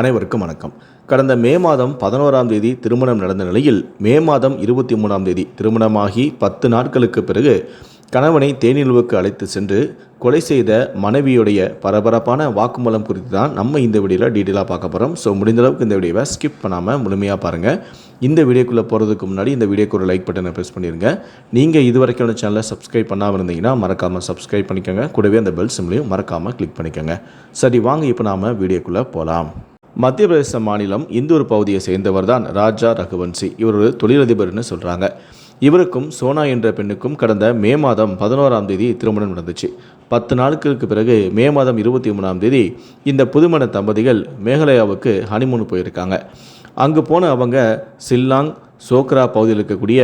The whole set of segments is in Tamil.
அனைவருக்கும் வணக்கம். கடந்த மே மாதம் பதினோராம் தேதி திருமணம் நடந்த நிலையில் மே மாதம் இருபத்தி மூணாம் தேதி திருமணமாகி பத்து நாட்களுக்கு பிறகு கணவனை தேனிலவுக்கு அழைத்து சென்று கொலை செய்த மனைவியுடைய பரபரப்பான வாக்குமூலம் குறித்து தான் நம்ம இந்த வீடியோவில் டீட்டெயிலாக பார்க்க போகிறோம் ஸோ முடிந்த அளவுக்கு இந்த வீடியோவை ஸ்கிப் பண்ணாமல் முழுமையாக பாருங்கள் இந்த வீடியோக்குள்ளே போகிறதுக்கு முன்னாடி இந்த வீடியோக்கு ஒரு லைக் பட்டனை ப்ரெஸ் பண்ணிடுங்க நீங்கள் இது வரைக்கும் சேனலை சப்ஸ்கிரைப் பண்ணாமல் இருந்தீங்கன்னா மறக்காமல் சப்ஸ்கிரைப் பண்ணிக்கோங்க. கூடவே அந்த பெல் சிம்லையும் மறக்காமல் கிளிக் பண்ணிக்கோங்க. சரி வாங்க இப்போ நாம் வீடியோக்குள்ளே போகலாம் மத்திய பிரதேச மாநிலம் இந்தூர் பகுதியை சேர்ந்தவர் தான் ராஜா ரகுவன்சி. இவர் ஒரு தொழிலதிபர்னு சொல்கிறாங்க இவருக்கும் சோனா என்ற பெண்ணுக்கும் கடந்த மே மாதம் பதினோராம் தேதி திருமணம் நடந்துச்சு. பத்து நாட்களுக்கு பிறகு மே மாதம் இருபத்தி மூணாம் தேதி இந்த புதுமண தம்பதிகள் மேகாலயாவுக்கு ஹனிமூன் போயிருக்காங்க. அங்கு போன அவங்க சில்லாங் சோக்ரா பகுதியில் இருக்கக்கூடிய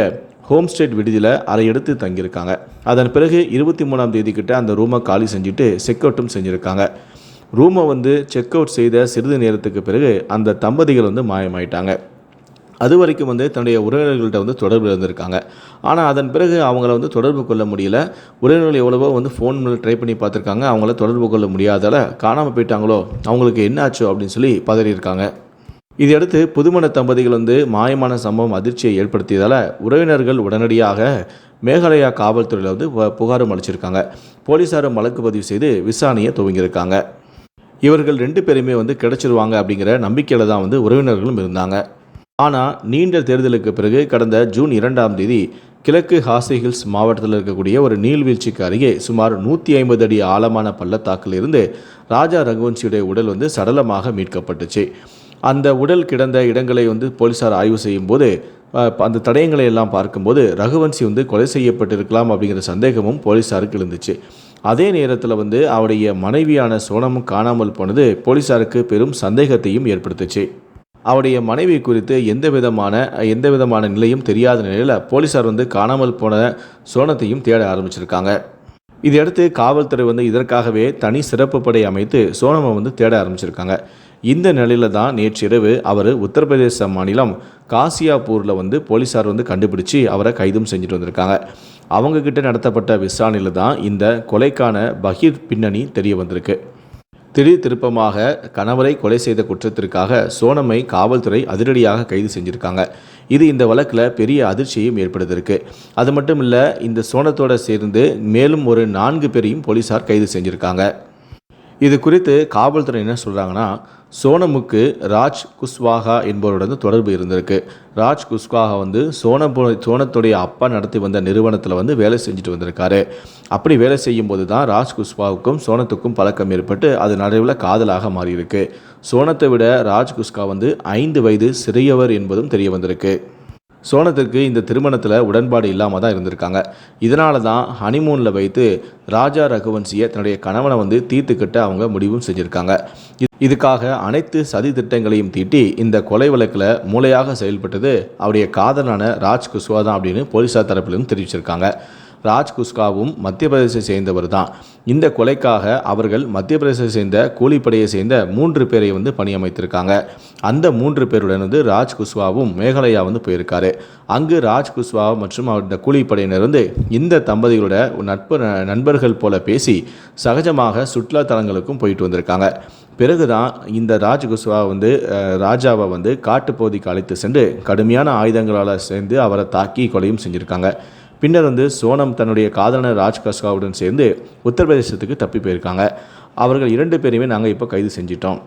ஹோம் ஸ்டேட் விடுதியில் அறை எடுத்து தங்கியிருக்காங்க. அதன் பிறகு இருபத்தி மூணாம் தேதி கிட்ட அந்த ரூமை காலி செஞ்சுட்டு செக் அவுட்டும் செஞ்சுருக்காங்க. ரூமை வந்து செக் அவுட் செய்த சிறிது நேரத்துக்கு பிறகு அந்த தம்பதிகள் வந்து மாயமாயிட்டாங்க. அது வரைக்கும் வந்து தன்னுடைய உறவினர்கள்ட்ட வந்து தொடர்பு இருந்திருக்காங்க. ஆனால் அதன் பிறகு அவங்கள வந்து தொடர்பு கொள்ள முடியல. உறவினர்கள் எவ்வளவோ வந்து ஃபோன் ட்ரை பண்ணி பார்த்துருக்காங்க. அவங்கள தொடர்பு கொள்ள முடியாதால காணாமல் போயிட்டாங்களோ அவங்களுக்கு என்னாச்சோ அப்படின்னு சொல்லி பதறியிருக்காங்க. இதையடுத்து புதுமண தம்பதிகள் வந்து மாயமான சம்பவம் அதிர்ச்சியை ஏற்படுத்தியதால் உறவினர்கள் உடனடியாக மேகாலயா காவல்துறையில் வந்து புகாரும் அளிச்சிருக்காங்க. போலீஸாரும் வழக்கு பதிவு செய்து விசாரணையை துவங்கியிருக்காங்க. இவர்கள் ரெண்டு பேருமே வந்து கிடைச்சிருவாங்க அப்படிங்கிற நம்பிக்கையில் தான் வந்து உறவினர்களும் இருந்தாங்க. ஆனால் நீண்ட தேர்தலுக்கு பிறகு கடந்த ஜூன் இரண்டாம் தேதி கிழக்கு ஹாசி ஹில்ஸ் மாவட்டத்தில் இருக்கக்கூடிய ஒரு நீர்வீழ்ச்சிக்கு அருகே சுமார் நூற்றி ஐம்பது அடி ஆழமான பள்ளத்தாக்கில் இருந்து ராஜா ரகுவன்சியுடைய உடல் வந்து சடலமாக மீட்கப்பட்டுச்சு. அந்த உடல் கிடந்த இடங்களை வந்து போலீசார் ஆய்வு செய்யும்போது அந்த தடயங்களை எல்லாம் பார்க்கும்போது ரகுவன்சி வந்து கொலை செய்யப்பட்டிருக்கலாம் அப்படிங்கிற சந்தேகமும் போலீஸாருக்கு இருந்துச்சு அதே நேரத்தில் வந்து அவருடைய மனைவியான சோனமும் காணாமல் போனது போலீசாருக்கு பெரும் சந்தேகத்தையும் ஏற்படுத்துச்சு. அவருடைய மனைவி குறித்து எந்த விதமான எந்த விதமான நிலையும் தெரியாத நிலையில் போலீசார் வந்து காணாமல் போன சோனத்தையும் தேட ஆரம்பிச்சிருக்காங்க. இதையடுத்து காவல்துறை வந்து இதற்காகவே தனி சிறப்பு படை அமைத்து சோனமை வந்து தேட ஆரம்பிச்சிருக்காங்க. இந்த நிலையில தான் நேற்றிரவு அவர் உத்தரப்பிரதேச மாநிலம் காசியாப்பூரில் வந்து போலீசார் வந்து கண்டுபிடிச்சு அவரை கைதும் செஞ்சுட்டு வந்திருக்காங்க. அவங்கக்கிட்ட நடத்தப்பட்ட விசாரணையில் தான் இந்த கொலைக்கான பகீர் பின்னணி தெரிய வந்திருக்கு. திடீர் திருப்பமாக கணவரை கொலை செய்த குற்றத்திற்காக சோனமை காவல்துறை அதிரடியாக கைது செஞ்சுருக்காங்க. இது இந்த வழக்கில் பெரிய அதிர்ச்சியையும் ஏற்படுத்தியிருக்கு. அது மட்டும் இல்லை இந்த சோனத்தோடு சேர்ந்து மேலும் ஒரு நான்கு பேரையும் போலீசார் கைது செஞ்சுருக்காங்க. இது குறித்து காவல்துறை என்ன சொல்கிறாங்கன்னா சோனமுக்கு ராஜ் குஸ்வாகா என்பவருடன் தொடர்பு இருந்திருக்கு. ராஜ் குஸ்வாகா வந்து சோனபு சோனத்துடைய அப்பா நடத்தி வந்த நிறுவனத்தில் வந்து வேலை செஞ்சுட்டு வந்திருக்காரு. அப்படி வேலை செய்யும்போது தான் ராஜ் குஸ்வாவுக்கும் சோனத்துக்கும் பழக்கம் ஏற்பட்டு அது நடுவில் காதலாக மாறியிருக்கு. சோனத்தை விட ராஜ் குஸ்கா வந்து ஐந்து வயது சிறியவர் என்பதும் தெரிய வந்திருக்கு. சோனத்திற்கு இந்த திருமணத்தில் உடன்பாடு இல்லாமல் தான் இருந்திருக்காங்க. இதனால தான் ஹனிமூனில் வைத்து ராஜா ரகுவன்சியை தன்னுடைய கணவனை வந்து தீர்த்துக்கிட்ட அவங்க முடிவும் செஞ்சுருக்காங்க. இதுக்காக அனைத்து சதி திட்டங்களையும் தீட்டி இந்த கொலை வழக்கில் மூளையாக செயல்பட்டது அவருடைய காதலான ராஜ் குஸ்வா தான் அப்படின்னு போலீசார் தரப்பிலும் தெரிவிச்சிருக்காங்க. ராஜ் குஸ்காவும் மத்திய பிரதேசத்தை சேர்ந்தவர் தான் இந்த கொலைக்காக அவர்கள் மத்திய பிரதேசத்தை சேர்ந்த கூலிப்படையை சேர்ந்த மூன்று பேரை வந்து பணியமைத்திருக்காங்க. அந்த மூன்று பேருடன் வந்து ராஜ் குஸ்வாவும் மேகாலயா வந்து போயிருக்காரு. அங்கு ராஜ் குஸ்வா மற்றும் அவருடைய கூலிப்படையினர் வந்து இந்த தம்பதிகளோட நட்பு நண்பர்கள் போல பேசி சகஜமாக சுற்றுலா தலங்களுக்கும் போயிட்டு வந்திருக்காங்க. பிறகுதான் இந்த ராஜ் குஸ்வா வந்து ராஜாவை வந்து காட்டுப்பகுதிக்கு அழைத்து சென்று கடுமையான ஆயுதங்களால் சேர்ந்து அவரை தாக்கி கொலையும் செஞ்சுருக்காங்க. பின்னர் வந்து சோனம் தன்னுடைய காதலர் ராஜ் கஸ்காவுடன் சேர்ந்து உத்தரப்பிரதேசத்துக்கு தப்பி போயிருக்காங்க. அவர்கள் இரண்டு பேரையுமே நாங்கள் இப்போ கைது செஞ்சிட்டோம்.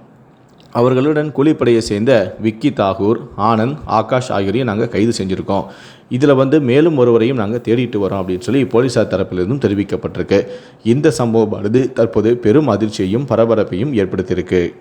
அவர்களுடன் கூலிப்படையை சேர்ந்த விக்கி தாகூர் ஆனந்த் ஆகாஷ் ஆகியோரையும் நாங்கள் கைது செஞ்சுருக்கோம். இதில் வந்து மேலும் ஒருவரையும் நாங்கள் தேடிட்டு வரோம் அப்படின்னு சொல்லி போலீசார் தரப்பிலிருந்தும் தெரிவிக்கப்பட்டிருக்கு. இந்த சம்பவமானது தற்போது பெரும் அதிர்ச்சியையும் பரபரப்பையும் ஏற்படுத்தியிருக்கு.